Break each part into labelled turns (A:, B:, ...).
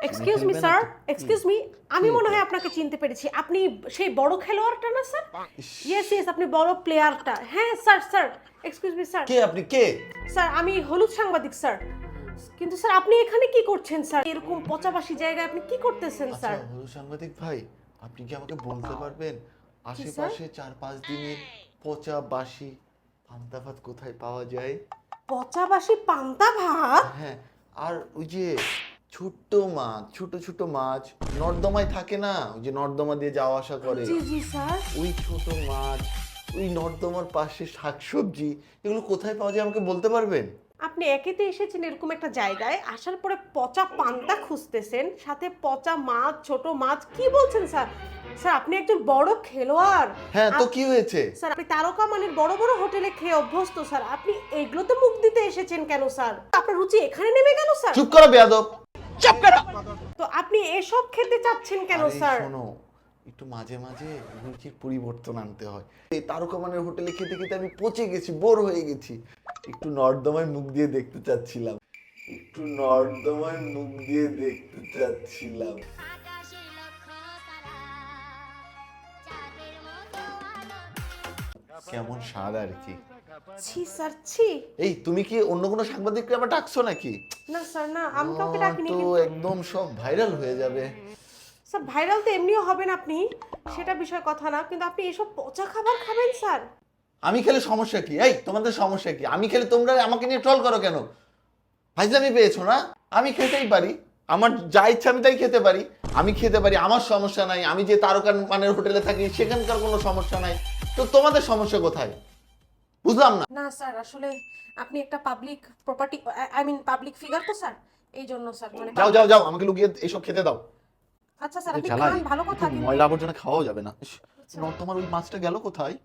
A: Excuse me sir excuse me আমি মনে হয় আপনাকে চিনতে পেরেছি। আপনি সেই বড় খেলোয়াড়টা না স্যার ইয়েস ইয়েস আপনি বড় প্লেয়ারটা হ্যাঁ sir sir excuse me sir
B: কে আপনি? কে?
A: স্যার আমি হলুদ সাংবাদিক স্যার কিন্তু স্যার আপনি এখানে কি করছেন স্যার এরকম পচাবাসি জায়গায় আপনি কি করতেছেন
B: আচ্ছা
A: স্যার
B: হলুদ সাংবাদিক ভাই আপনি কি আমাকে বলতে পারবেন? আশেপাশে চার পাঁচ দিনের পচা বাসি পান্তা ভাত কোথায় পাওয়া যায়?
A: পচাবাসি পান্তা ভাত
B: হ্যাঁ আর ওই যে ছোট্ট মাছ ছোট ছোট মাছ। নর্দমায় থাকে না? ওই যে নর্দমা দিয়ে যাওয়া আসা করে।
A: জি জি স্যার।
B: ওই ছোট মাছ ওই নর্দমার পাশে শাকসবজি এগুলো কোথায় পাওয়া যায় আমাকে বলতে পারবেন?
A: আপনি একেতে এসেছেন এরকম একটা জায়গায় আসার পরে পচা পান্তা খুঁজতেছেন সাথে পচা মাছ ছোট মাছ কি বলছেন স্যার? স্যার আপনি একজন বড় খেলোয়াড়।
B: হ্যাঁ তো কি হয়েছে?
A: স্যার আপনি তারকা মানের বড় বড় হোটেলে খেয়ে অভ্যস্ত স্যার। আপনি এগুলোতে মুখ দিতে এসেছেন কেন স্যার? আপনার রুচি এখানে নেমে গেল স্যার?
B: চুপ করো বেয়াদব।
A: তো আপনি এসব খেতে চাচ্ছেন কেন
B: আরে
A: স্যার?
B: শোনো একটু মাঝে মাঝে রুচির পরিবর্তন আনতে হয়। এই তারকা মানের হোটেলে খেতে খেতে আমি পচে গেছি বোর হয়ে গেছি। একটু নর্দমায় মুখ দিয়ে দেখতে চাচ্ছিলাম। একটু নর্দমায় মুখ দিয়ে দেখতে চাচ্ছিলাম। কেমন স্বাদ আর কি?
A: ছি স্যার ছি।
B: এই তুমি কি অন্য কোনো সাংবাদিককে আবার ডাকছো নাকি?
A: না স্যার না আমি কাউকে ডাকিনি
B: তো
A: কিন্তু।
B: একদম সব ভাইরাল হয়ে যাবে।
A: স্যার ভাইরাল তো এমনিও হবেন আপনি। সেটা বিষয় কথা না কিন্তু আপনি এসব পচা খাবার খাবেন স্যার।
B: আমি খেলে সমস্যা কি? এই তোমাদের সমস্যা কি? আমি খেলে তোমরা আমাকে নিয়ে ট্রল করো কেন? ফাইজলামি পেয়েছ না? আমি খেতেই পারি। আমার যা ইচ্ছা আমি তাই খেতে পারি। আমি খেতে পারি আমার সমস্যা নাই। আমি যে তারকা মানের হোটেলে থাকি সেখানকার কোনো সমস্যা নাই। তো তোমাদের সমস্যা কোথায়? বুঝলাম না।
A: না স্যার আসলে আপনি একটা public property I mean public figure তো স্যার। এই জন্য স্যার মানে
B: যাও যাও যাও আমাকে লুকিয়ে এসব খেতে দাও।
A: আচ্ছা স্যার আপনি খান ভালো কথা কিন্তু-
B: ময়লা আবর্জনা খাওয়াও যাবে না। ইস, নর্দমার ওই মাছটা গেল কোথায়?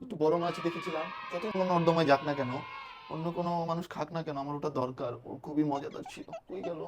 B: একটু বড় মাছ দেখেছিলাম। যত কোনো নর্দমায় যাক না কেন অন্য কোনো মানুষ খাক না কেন আমার ওটা দরকার। ও খুবই মজাদার ছিল। কই গেল।